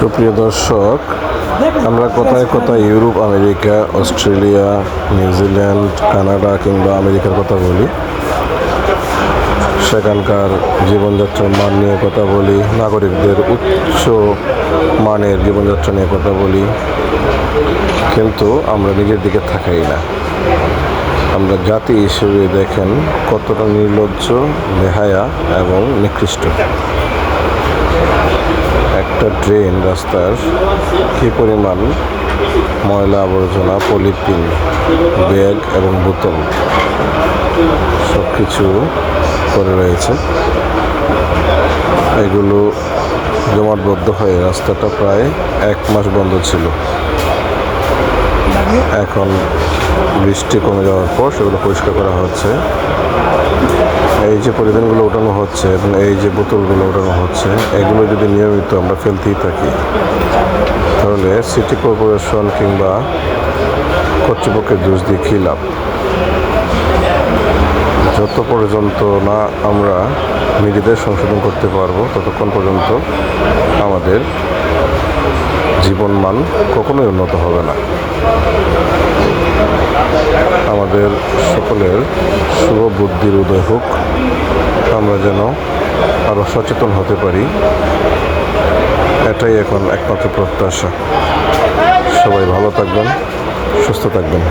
সুপ্রিয় দর্শক, আমরা কোথায় কোথায়? ইউরোপ, আমেরিকা, অস্ট্রেলিয়া নিউজিল্যান্ড কানাডা কিংবা আমেরিকার কথা বলি। সেখানকার জীবনযাত্রার মান নিয়ে কথা বলি, নাগরিকদের উচ্চ মানের জীবনযাত্রা নিয়ে কথা বলি। কিন্তু আমরা নিজের দিকে থাকাই না। আমরা জাতি হিসেবে দেখেন কতটা নির্লজ্জ, বেহায়া এবং নিকৃষ্ট। একটা ড্রেন রাস্তার কী পরিমাণ ময়লা আবর্জনা, পলিথিন, ব্যাগ এবং বোতল সব কিছু করে রয়েছে। এগুলো জমাটবদ্ধ হয়ে রাস্তাটা প্রায় এক মাস বন্ধ ছিল। এখন বৃষ্টি কমে যাওয়ার পর সেগুলো পরিষ্কার করা হচ্ছে। এই যে পলিথিনগুলো ওঠানো হচ্ছে এবং এই যে বোতলগুলো ওঠানো হচ্ছে, এগুলো যদি নিয়মিত আমরা ফেলতেই থাকি, তাহলে সিটি কর্পোরেশন কিংবা কর্তৃপক্ষের দোষ দিয়ে কী লাভ? যত পর্যন্ত না আমরা নিজেদের সংশোধন করতে পারব, ততক্ষণ পর্যন্ত আমাদের জীবনমান কখনোই উন্নত হবে না। আমাদের সকলের শুভ বুদ্ধির উদয় হোক। আমরা যেন আরও সচেতন হতে পারি। এটাই এখন একমাত্র প্রত্যাশা। সবাই ভালো থাকবেন, সুস্থ থাকবেন।